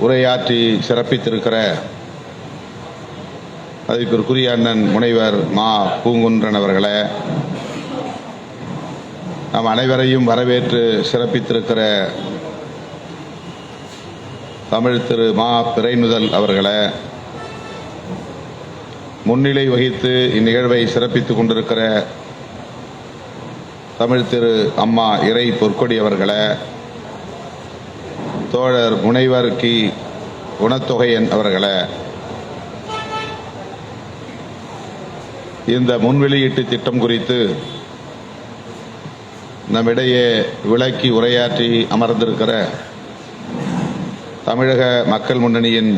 உரையாற்றி சிறப்பித்திருக்கிற மதிப்பிற்குரிய அண்ணன் முனைவர் மா. பூங்குன்றன் அவர்களே நம் அனைவரையும் வரவேற்று சிறப்பித்திருக்கிற தமிழ் திரு மா. பிறைநுதல் அவர்களே முன்னிலை வகித்து இந்நிகழ்வை சிறப்பித்துக் கொண்டிருக்கிற தமிழ் திரு அம்மா இறை பொற்கொடி அவர்களே தோழர் முனைவர் கி. குணத்தொகையன் அவர்களை இந்த முன்வெளியீட்டு திட்டம் குறித்து நம்மிடையே விளக்கி உரையாற்றி அமர்ந்திருக்கிற தமிழக மக்கள் முன்னணியின்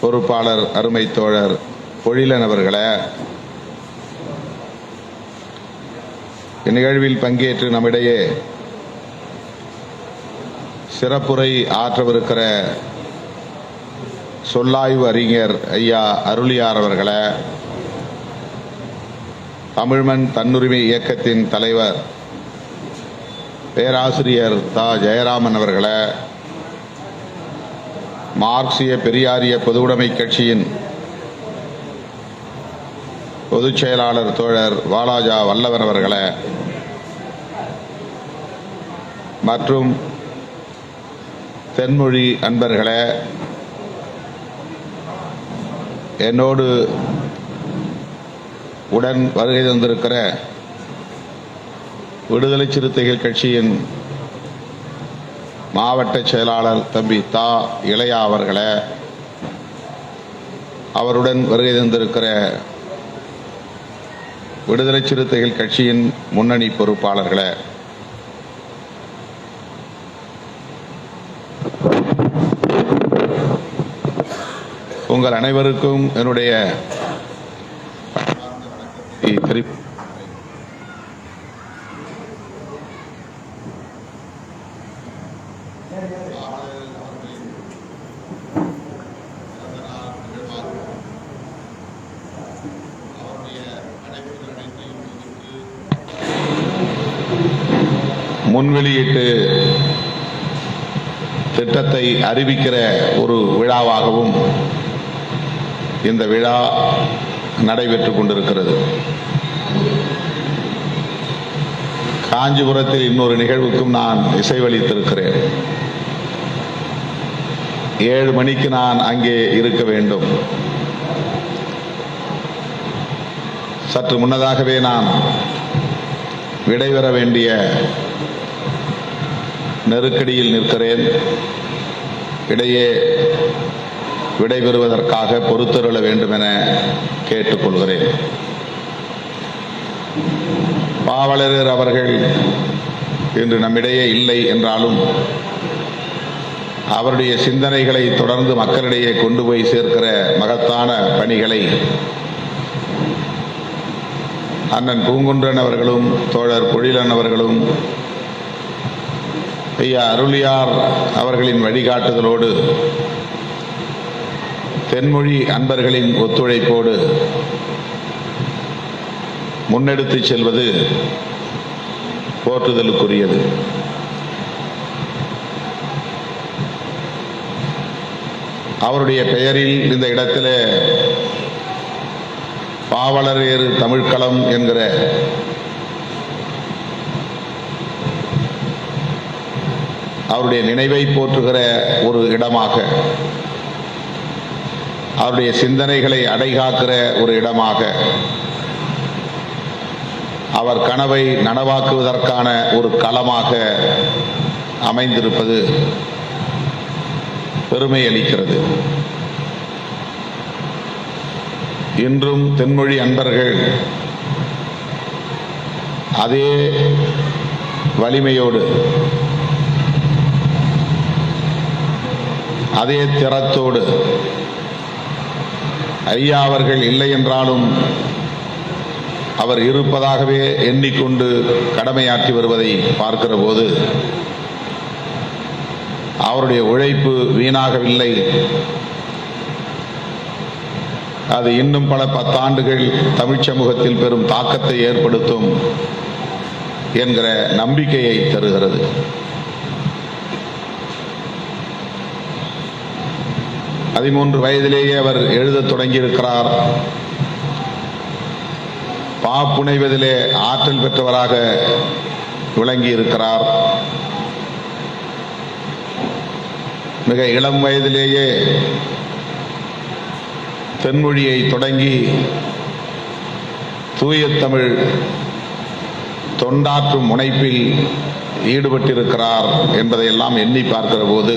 பொறுப்பாளர் அருமை தோழர் பொழிலன் அவர்களை இந்நிகழ்வில் பங்கேற்று நம்மிடையே சிறப்புரை ஆற்றவிருக்கிற சொல்லாய்வு அறிஞர் ஐயா அருளியார் அவர்களை தமிழ்மண் தன்னுரிமை இயக்கத்தின் தலைவர் பேராசிரியர் தா. ஜெயராமன் அவர்களை மார்க்சிய பெரியாரிய பொதுவுடைமை கட்சியின் பொதுச் செயலாளர் தோழர் வாலாஜா வல்லவன் அவர்களை மற்றும் தென்மொழி அன்பர்களே என்னோடு உடன் வருகை தந்திருக்கிற விடுதலை சிறுத்தைகள் கட்சியின் மாவட்ட செயலாளர் தம்பி தா இளையா அவர்களே அவருடன் வருகை தந்திருக்கிற விடுதலை சிறுத்தைகள் கட்சியின் முன்னணி பொறுப்பாளர்களே உங்கள் அனைவருக்கும் என்னுடைய முன்வெளியீட்டு முன்வெளியிட்டு திட்டத்தை அறிவிக்கிற ஒரு விழாவாகவும் இந்த விழா நடைபெற்றுக் கொண்டிருக்கிறது. காஞ்சிபுரத்தில் இன்னொரு நிகழ்வுக்கும் நான் இசைவளித்திருக்கிறேன் ஏழு மணிக்கு நான் அங்கே இருக்க வேண்டும். சற்று முன்னதாகவே நான் விடைபெற வேண்டிய நெருக்கடியில் நிற்கிறேன். இடையே விடைபெறுவதற்காக பொறுத்தருள வேண்டும் என கேட்டுக்கொள்கிறேன். பாவலரர் அவர்கள் இன்று நம்மிடையே இல்லை என்றாலும் அவருடைய சிந்தனைகளை தொடர்ந்து மக்களிடையே கொண்டு போய் சேர்க்கிற மகத்தான பணிகளை அண்ணன் பூங்குன்றன் அவர்களும் தோழர் பொழிலன் அவர்களும் ஐயா அருளியார் அவர்களின் வழிகாட்டுதலோடு தென்மொழி அன்பர்களின் ஒத்துழைப்போடு முன்னெடுத்துச் செல்வது போற்றுதலுக்குரியது. அவருடைய பெயரில் இந்த இடத்திலே பாவலரேறு தமிழ்களம் என்கிற அவருடைய நினைவை போற்றுகிற ஒரு இடமாக அவருடைய சிந்தனைகளை அடைகாக்கிற ஒரு இடமாக. அவர் கனவை நனவாக்குவதற்கான ஒரு களமாக அமைந்திருப்பது பெருமை அளிக்கிறது. இன்றும் தென்மொழி அன்பர்கள் அதே வலிமையோடு அதே திறத்தோடு ஐயா அவர்கள் இல்லை என்றாலும் அவர் இருப்பதாகவே எண்ணிக்கொண்டு கடமையாற்றி வருவதை பார்க்கிற போது அவருடைய உழைப்பு வீணாகவில்லை. அது இன்னும் பல பத்தாண்டுகள் தமிழ் சமூகத்தில் பெரும் தாக்கத்தை ஏற்படுத்தும் என்கிற நம்பிக்கையை தருகிறது. பதிமூன்று வயதிலேயே அவர் எழுதத் தொடங்கியிருக்கிறார். பாப்புனைவதிலே ஆற்றல் பெற்றவராக விளங்கி இருக்கிறார் மிக இளம் வயதிலேயே தென்மொழியை தொடங்கி தூய தமிழ் தொண்டாற்றும் முனைப்பில் ஈடுபட்டிருக்கிறார் என்பதையெல்லாம் எண்ணி பார்க்கிற போது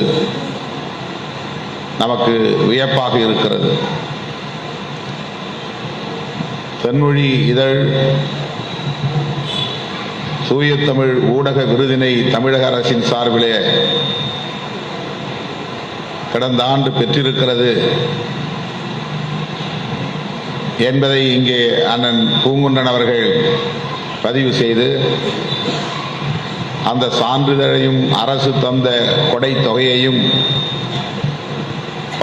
நமக்கு வியப்பாக இருக்கிறது. தென்மொழி இதழ் தூய தமிழ் ஊடக விருதினை தமிழக அரசின் சார்பிலே கடந்த ஆண்டு பெற்றிருக்கிறது என்பதை இங்கே அண்ணன் பூங்குன்றன் அவர்கள் பதிவு செய்து அந்த சான்றிதழையும் அரசு தந்த கொடை தொகையையும்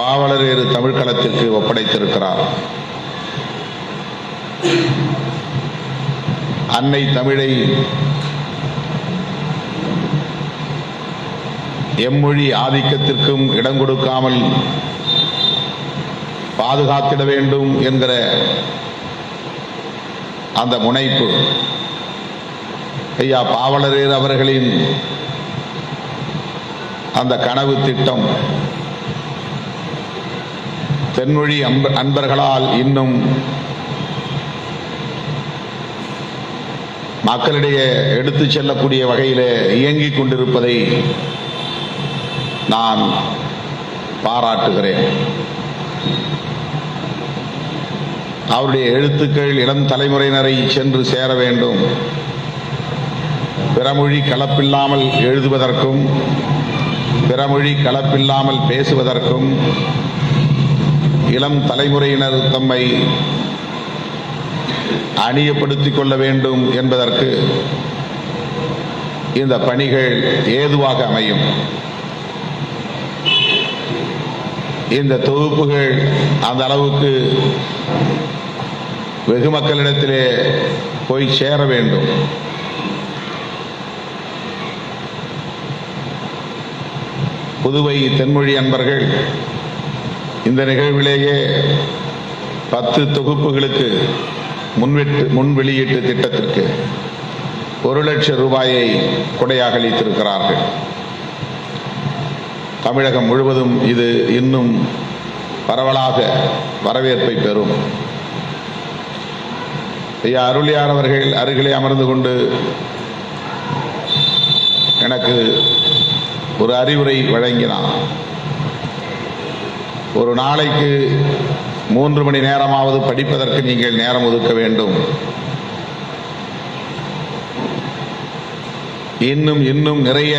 பாவலரேறு தமிழ்களத்திற்கு ஒப்படைத்திருக்கிறார். அன்னை தமிழை எம்மொழி ஆதிக்கத்திற்கும் இடம் கொடுக்காமல் பாதுகாத்திட வேண்டும் என்கிற அந்த முனைப்பு ஐயா பாவலரேர் அவர்களின் அந்த கனவு திட்டம் தென்மொழி அன்ப அன்பர்களால் இன்னும் மக்களிடையே எடுத்துச் செல்லக்கூடிய வகையிலே இயங்கிக் கொண்டிருப்பதை நான் பாராட்டுகிறேன். அவருடைய எழுத்துக்கள் இளம் தலைமுறையினரை சென்று சேர வேண்டும். பிறமொழி கலப்பில்லாமல் எழுதுவதற்கும் பிறமொழி கலப்பில்லாமல் பேசுவதற்கும் இளம் தலைமுறையினர் தம்மை அணியப்படுத்திக் கொள்ள வேண்டும் என்பதற்கு இந்த பணிகள் ஏதுவாக அமையும். இந்த தொகுப்புகள் அந்த அளவுக்கு வெகு மக்களிடத்திலே போய் சேர வேண்டும். புதுவை தென்மொழி அன்பர்கள் இந்த நிகழ்விலேயே பத்து தொகுப்புகளுக்கு முன்வெட்டு முன் வெளியீட்டு திட்டத்திற்கு ஒரு லட்சம் ரூபாயை கொடையாக அளித்திருக்கிறார்கள். தமிழகம் முழுவதும் இது இன்னும் பரவலாக வரவேற்பை பெறும். ஐயா அருளியார் அவர்கள் அருகிலே அமர்ந்து கொண்டு எனக்கு ஒரு அறிவுரை வழங்கினார். ஒரு நாளைக்கு மூன்று மணி நேரமாவது படிப்பதற்கு நீங்கள் நேரம் ஒதுக்க வேண்டும். இன்னும் இன்னும் நிறைய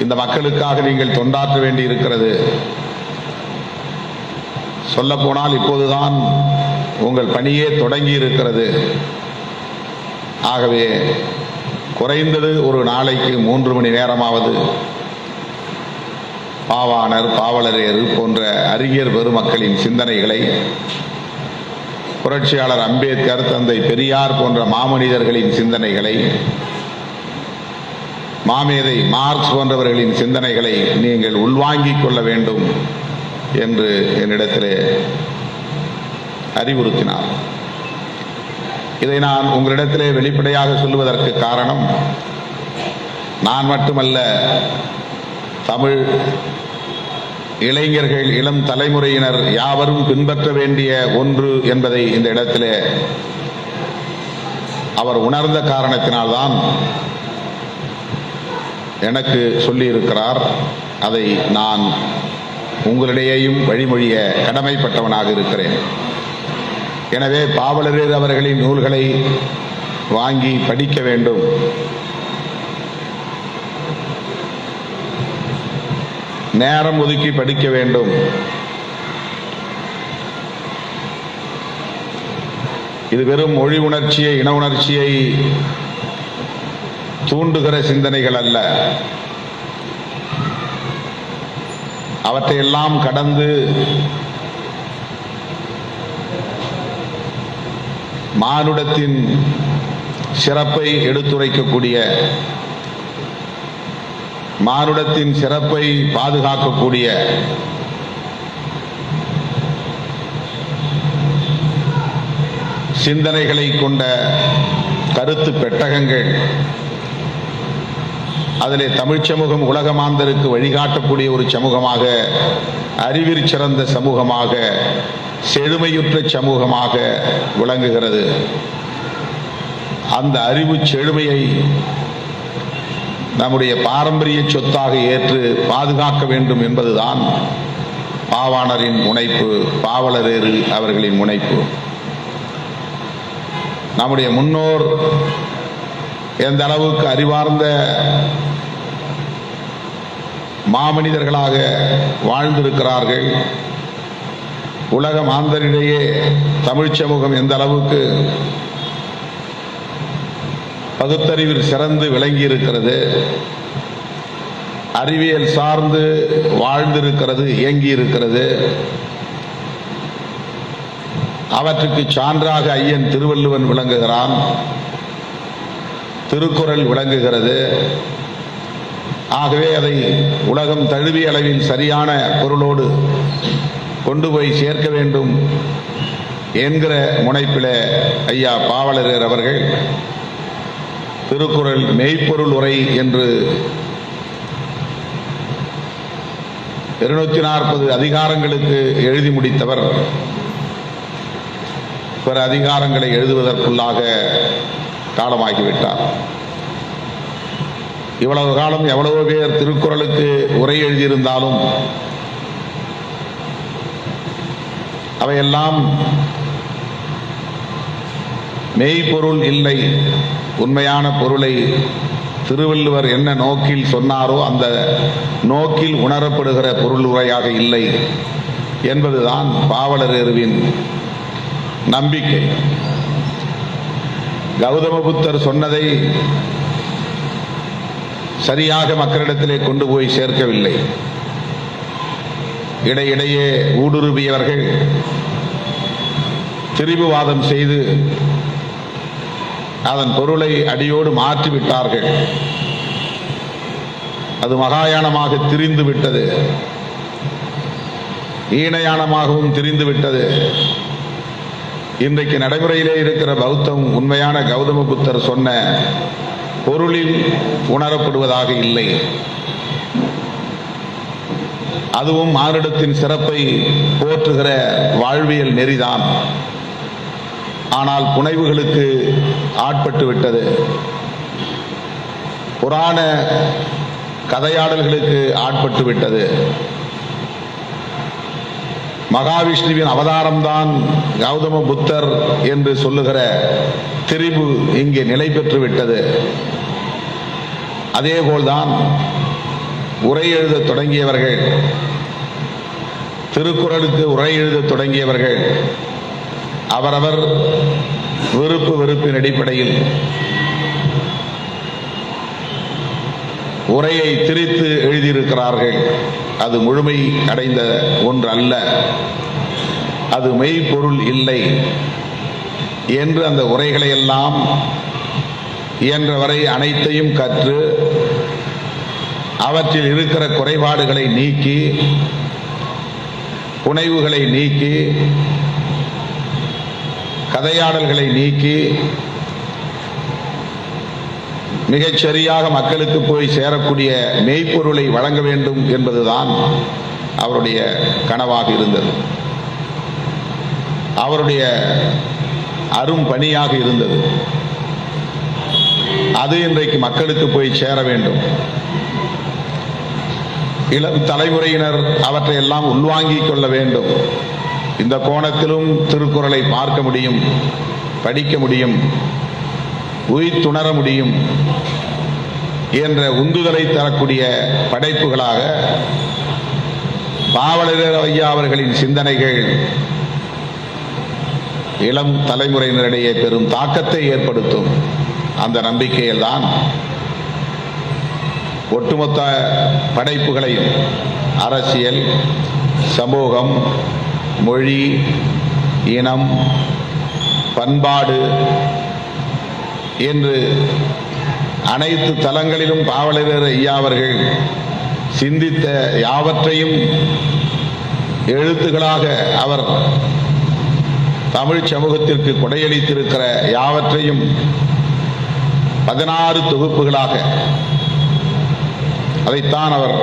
இந்த மக்களுக்காக நீங்கள் தொண்டாற்ற வேண்டி இருக்கிறது. சொல்ல போனால் இப்போதுதான் உங்கள் பணியே தொடங்கி இருக்கிறது. ஆகவே குறைந்தது ஒரு நாளைக்கு மூன்று மணி நேரமாவது பாவாணர் பாவலரேறு போன்ற அறிஞர் பெருமக்களின் சிந்தனைகளை புரட்சியாளர் அம்பேத்கர் தந்தை பெரியார் போன்ற மாமனிதர்களின் சிந்தனைகளை மாமேதை மார்க்ஸ் போன்றவர்களின் சிந்தனைகளை நீங்கள் உள்வாங்கிக் கொள்ள வேண்டும் என்று என்னிடத்திலே அறிவுறுத்தினார். இதை நான் உங்களிடத்திலே வெளிப்படையாக சொல்லுவதற்கு காரணம் நான் மட்டுமல்ல தமிழ் இளைஞர்கள் இளம் தலைமுறையினர் யாவரும் பின்பற்ற வேண்டிய ஒன்று என்பதை இந்த இடத்திலே அவர் உணர்ந்த காரணத்தினால்தான் எனக்கு சொல்லியிருக்கிறார். அதை நான் உங்களிடையேயும் வழிமொழிய கடமைப்பட்டவனாக இருக்கிறேன். எனவே பாவலரேர் அவர்களின் நூல்களை வாங்கி படிக்க வேண்டும். நேரம் ஒதுக்கி படிக்க வேண்டும். இது வெறும் மொழி உணர்ச்சியை இன உணர்ச்சியை தூண்டுகிற சிந்தனைகள் அல்ல. அவற்றையெல்லாம் கடந்து மானுடத்தின் சிறப்பை எடுத்துரைக்கக்கூடிய மானுடத்தின் சிறப்பை பாதுகாக்கக்கூடிய சிந்தனைகளை கொண்ட கருத்து பெட்டகங்கள். அதிலே தமிழ்ச் சமூகம் உலக மாந்தருக்கு வழிகாட்டக்கூடிய ஒரு சமூகமாக அறிவிற் சிறந்த சமூகமாக செழுமையுற்ற சமூகமாக விளங்குகிறது. அந்த அறிவு செழுமையை நம்முடைய பாரம்பரிய சொத்தாக ஏற்று பாதுகாக்க வேண்டும் என்பதுதான் பாவாணரின் முனைப்பு பாவலரேறு அவர்களின் முனைப்பு. நம்முடைய முன்னோர் எந்த அளவுக்கு அறிவார்ந்த மாமனிதர்களாக வாழ்ந்திருக்கிறார்கள் உலக மாந்தரிடையே தமிழ்ச் சமூகம் எந்த அளவுக்கு பகுத்தறிவில் சிறந்து விளங்கி இருக்கிறது அறிவியல் சார்ந்து வாழ்ந்திருக்கிறது இயங்கி இருக்கிறது அவற்றுக்கு சான்றாக ஐயன் திருவள்ளுவன் விளங்குகிறான். திருக்குறள் விளங்குகிறது. ஆகவே அதை உலகம் தழுவிய அளவில் சரியான பொருளோடு கொண்டு போய் சேர்க்க வேண்டும் என்கிற முனைப்பில் ஐயா பாவலரர் அவர்கள் திருக்குறள் மெய்ப்பொருள் உரை என்று இருநூத்தி நாற்பது அதிகாரங்களுக்கு எழுதி முடித்தவர். பிற அதிகாரங்களை எழுதுவதற்குள்ளாக காலமாகிவிட்டார். இவ்வளவு காலம் எவ்வளவு பேர் திருக்குறளுக்கு உரை எழுதியிருந்தாலும் அவையெல்லாம் மெய்ப்பொருள் இல்லை. உண்மையான பொருளை திருவள்ளுவர் என்ன நோக்கில் சொன்னாரோ அந்த நோக்கில் உணரப்படுகிற பொருள் உரையாக இல்லை என்பதுதான் பாவலர் எருவின் நம்பிக்கை. கௌதம புத்தர் சொன்னதை சரியாக மக்களிடத்திலே கொண்டு போய் சேர்க்கவில்லை. இடையிடையே ஊடுருவியவர்கள் திரிபுவாதம் செய்து அதன் பொருளை அடியோடு மாற்றிவிட்டார்கள் அது மகாயானமாக திரிந்து விட்டது. ஈனயானமாகவும் திரிந்து விட்டது. இன்றைக்கு நடைமுறையிலே இருக்கிற பௌத்தம் உண்மையான கௌதம புத்தர் சொன்ன பொருளில் உணரப்படுவதாக இல்லை. அதுவும் மானிடத்தின் சிறப்பை போற்றுகிற வாழ்வியல் நெறிதான். ஆனால் புனைவுகளுக்கு ஆட்பட்டு விட்டது. புராண கதையாடல்களுக்கு ஆட்பட்டு விட்டது. மகாவிஷ்ணுவின் அவதாரம்தான் கௌதம புத்தர் என்று சொல்லுகிற திரிபு இங்கே நிலை பெற்று விட்டது. அதேபோல்தான் உரை எழுத தொடங்கியவர்கள் திருக்குறளுக்கு உரை எழுத தொடங்கியவர்கள் அவரவர் விருப்பு வெறுப்பின் அடிப்படையில் உரையை திரித்து எழுதியிருக்கிறார்கள். அது முழுமை அடைந்த ஒன்று அல்ல. அது மெய்ப்பொருள் இல்லை என்று அந்த உரைகளை எல்லாம் இயன்றவரை அனைத்தையும் கற்று அவற்றில் இருக்கிற குறைபாடுகளை நீக்கி புனைவுகளை நீக்கி கதையாடல்களை நீக்கி மிகச் சரியாக மக்களுக்கு போய் சேரக்கூடிய மெய்ப்பொருளை வழங்க வேண்டும் என்பதுதான் அவருடைய கனவாக இருந்தது. அவருடைய அரும் பணியாக இருந்தது. அது இன்றைக்கு மக்களுக்கு போய் சேர வேண்டும். இளம் தலைமுறையினர் அவற்றை எல்லாம் உள்வாங்கிக் கொள்ள வேண்டும். இந்த கோணத்திலும் திருக்குறளை பார்க்க முடியும் படிக்க முடியும் உயிர்த்துணர முடியும் என்ற உந்துதலை தரக்கூடிய படைப்புகளாக பாவலர் ஐயா அவர்களின் சிந்தனைகள் இளம் தலைமுறையினரிடையே பெரும் தாக்கத்தை ஏற்படுத்தும் அந்த நம்பிக்கையில்தான் ஒட்டுமொத்த படைப்புகளையும் அரசியல் சமூகம் மொழி இனம் பண்பாடு என்று அனைத்து தலங்களிலும் பாவலரர் ஐயா அவர்கள் சிந்தித்த யாவற்றையும் எழுத்துக்களாக அவர் தமிழ் சமூகத்திற்கு கொடையளித்திருக்கிற யாவற்றையும் பதினாறு தொகுப்புகளாக அதைத்தான் அவர்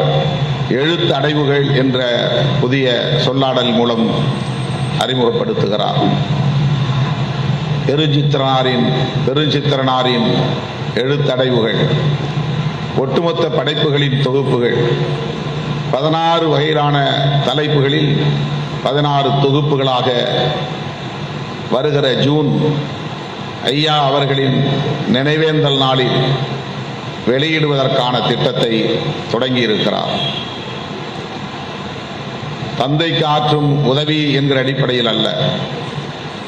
எழுத்து அடைவுகள் என்ற புதிய சொல்லாடல் மூலம் அறிமுகப்படுத்துகிறார். பெருஞ்சித்திரனாரின் பெருஞ்சித்திரனாரின் எழுத்தடைவுகள் ஒட்டுமொத்த படைப்புகளின் தொகுப்புகள் பதினாறு வகையிலான தலைப்புகளில் பதினாறு தொகுப்புகளாக வருகிற ஜூன் ஐயா அவர்களின் நினைவேந்தல் நாளில் வெளியிடுவதற்கான திட்டத்தை தொடங்கியிருக்கிறார். தந்தைக்கு ஆற்றும் உதவி என்கிற அடிப்படையில் அல்ல.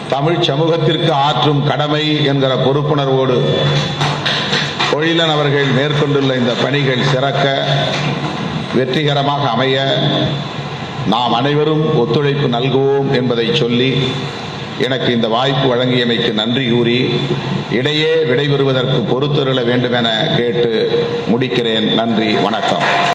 தமிழ் சமூகத்திற்கு ஆற்றும் கடமை என்கிற பொறுப்புணர்வோடு தொழிலன் அவர்கள் மேற்கொண்டுள்ள இந்த பணிகள் சிறக்க வெற்றிகரமாக அமைய நாம் அனைவரும் ஒத்துழைப்பு நல்குவோம் என்பதை சொல்லி எனக்கு இந்த வாய்ப்பு வழங்கியமைக்கு நன்றி கூறி இடையே விடைபெறுவதற்கு பொறுத்தருள வேண்டுமென கேட்டு முடிக்கிறேன். நன்றி வணக்கம்.